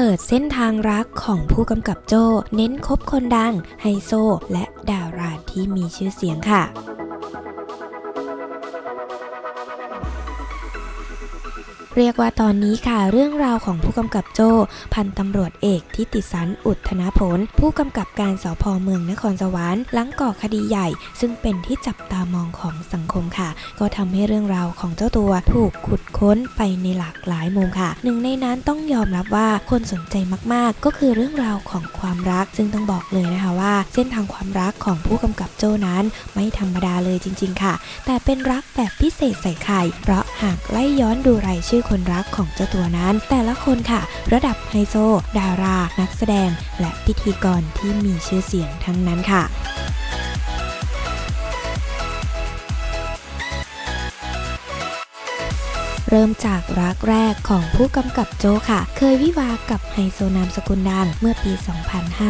เปิดเส้นทางรักของผู้กำกับโจ เน้นคบคนดัง ไฮโซ และดาราที่มีชื่อเสียงค่ะ เรียกว่าตอนนี้ค่ะเรื่องราวของผู้กำกับโจพันตำรวจเอกทิติสันอุทธนผล ผู้กำกับการสพเมืองนครสวรรค์หลังก่อคดีใหญ่ ซึ่งเป็นที่จับตามองของสังคมค่ะ ก็ทำให้เรื่องราวของเจ้าตัวถูกขุดค้นไปในหลากหลายมุมค่ะ หนึ่งในนั้นต้องยอมรับว่าคนสนใจมากๆ ก็คือเรื่องราวของความรัก ซึ่งต้องบอกเลยนะคะว่า เส้นทางความรักของผู้กำกับโจนั้น ไม่ธรรมดาเลยจริง ๆ ค่ะ แต่เป็นรักแบบพิเศษใส่ไข่เพราะ หากไล่ย้อนดูรายชื่อคนรักของเจ้าตัวนั้น แต่ละคนค่ะ ระดับไฮโซ ดารา นักแสดง และพิธีกรที่มีชื่อเสียงทั้งนั้นค่ะ เริ่มจากรักแรกของผู้กำกับโจค่ะ เคยวิวากับไฮโซนามสกุลดังเมื่อปี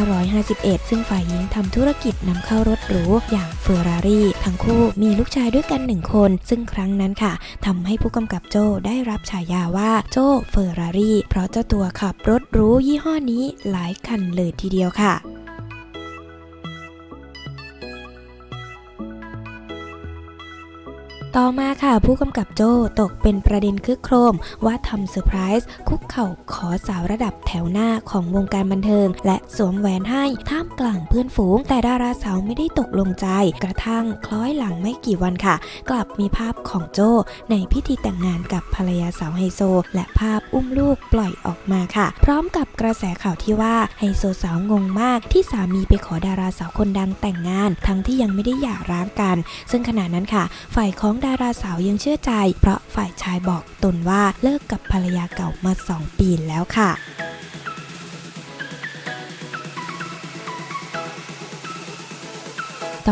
2551 ซึ่งฝ่ายหญิงทำธุรกิจนำเข้ารถหรูอย่างเฟอร์รารี่ทั้งคู่มีลูกชายด้วยกันหนึ่งคน ซึ่งครั้งนั้นค่ะทำให้ผู้กำกับโจได้รับฉายาว่าโจเฟอร์รารี่เพราะเจ้าตัวขับรถหรูยี่ห้อนี้หลายคันเลยทีเดียวค่ะ ต่อมาค่ะผู้กำกับโจตกเป็นประเด็นคึกโครม ว่าทำเซอร์ไพรส์คุกเข่าขอสาวระดับแถวหน้าของวงการบันเทิง และสวมแหวนให้ท่ามกลางเพื่อนฝูง แต่ดาราสาวไม่ได้ตกลงใจ กระทั่งคล้อยหลังไม่กี่วันค่ะ กลับมีภาพของโจในพิธีแต่งงานกับภรรยาสาวไฮโซ และภาพอุ้มลูกปล่อยออกมาค่ะ พร้อมกับกระแสข่าวที่ว่าไฮโซสาวงงมากที่สามีไปขอดาราสาวคนดังแต่งงาน ทั้งที่ยังไม่ได้หย่าร้างกัน ซึ่งขณะนั้นค่ะ ฝ่ายของดาราสาวยังเชื่อใจ เพราะฝ่ายชายบอกตนว่าเลิกกับภรรยาเก่ามา 2 ปีแล้วค่ะ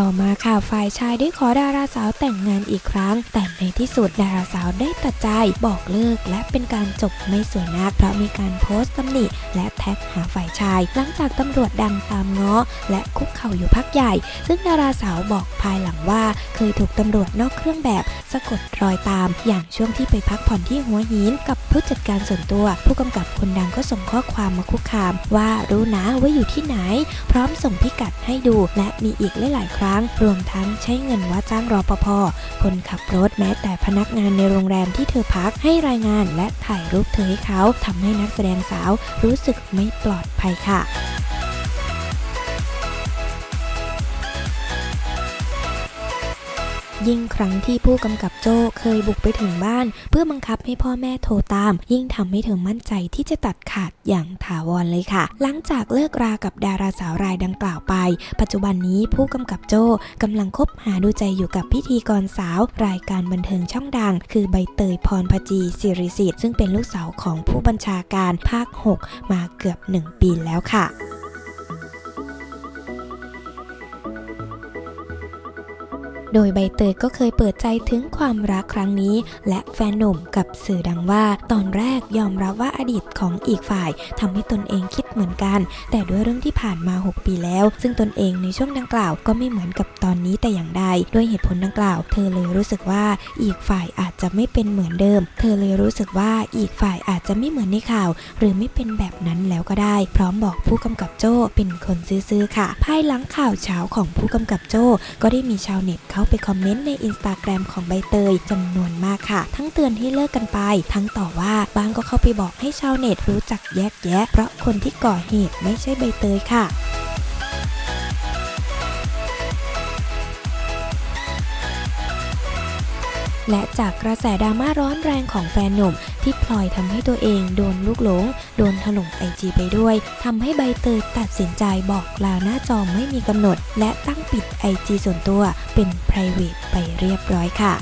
ต่อมาค่ะฝ่ายชายได้ขอดาราสาวแต่งงานอีกครั้ง แต่ในที่สุดดาราสาวได้ตัดใจบอกเลิก และเป็นการจบไม่สวยนักเพราะมีการโพสต์ตำหนิและแท็กหาฝ่ายชาย หลังจากตำรวจดังตามง้อ และคุกเข่าอยู่พักใหญ่ ซึ่งดาราสาวบอกภายหลังว่า เคยถูกตำรวจนอกเครื่องแบบสะกดรอยตาม อย่างช่วงที่ไปพักผ่อนที่หัวหินกับผู้จัดการส่วนตัว ผู้กำกับคนดังก็ส่งข้อความมาคุกคาม ว่ารู้นะว่าอยู่ที่ไหน พร้อมส่งพิกัดให้ดูและมีอีกหลายๆครั้งรวมทั้งใช้เงินว่าจ้างรอปภคนขับรถแม้แต่พนักงานในโรงแรมที่เธอพักให้รายงานและถ่ายรูปเธอให้เขาทำให้นักแสดงสาวรู้สึกไม่ปลอดภัยค่ะ ยิ่งครั้งที่ผู้กำกับโจ้เคยบุกไปถึงบ้าน เพื่อบังคับให้พ่อแม่โทรตาม ยิ่งทำให้เธอมั่นใจที่จะตัดขาดอย่างถาวรเลยค่ะ หลังจากเลิกรากับดาราสาวรายดังกล่าวไป ปัจจุบันนี้ผู้กำกับโจ้กำลังคบหาดูใจอยู่กับพิธีกรสาว รายการบันเทิงช่องดัง คือใบเตยพรพจีสิริสิทธิ์ซึ่งเป็นลูกสาวของผู้บัญชาการภาค 6 มาเกือบ 1 ปีแล้วค่ะ โดยใบเตยก็เคยเปิดใจถึงความรักครั้งนี้ และแฟนหนุ่มกับสื่อดังว่า ตอนแรกยอมรับว่าอดีตของอีกฝ่ายทำให้ตนเองคิดเหมือนกัน แต่ด้วยเรื่องที่ผ่านมา 6 ปีแล้ว ซึ่งตนเองในช่วงดังกล่าวก็ไม่เหมือนกับตอนนี้แต่อย่างใดด้วยเหตุผลดังกล่าว เธอเลยรู้สึกว่าอีกฝ่ายอาจจะไม่เป็นเหมือนเดิม เธอเลยรู้สึกว่าอีกฝ่ายอาจจะไม่เหมือนในข่าว หรือไม่เป็นแบบนั้นแล้วก็ได้ พร้อมบอกผู้กำกับโจ้เป็นคนซื่อๆค่ะ ภายหลังข่าวเช้าของผู้กำกับโจ้ก็ได้มีชาวเน็ตเข้าไปคอมเมนต์ในอินสตาแกรมของใบเตยจำนวนมากค่ะ ทั้งเตือนให้เลิกกันไป ทั้งต่อว่าบางก็เข้าไปบอกให้ชาวเน็ตรู้จักแยกแยะ เพราะคนที่ก่อเหตุไม่ใช่ใบเตยค่ะและจากกระแสดราม่าร้อนแรงของแฟนหนุ่ม ที่พลอยทำให้ตัวเองโดนลูกหลง โดนถล่มไอจีไปด้วยทำให้ใบเตยตัดสินใจบอกลาหน้าจอไม่มีกำหนด และตั้งปิดไอจีส่วนตัวเป็น p r i v a t ไปเรียบร้อยค่ะ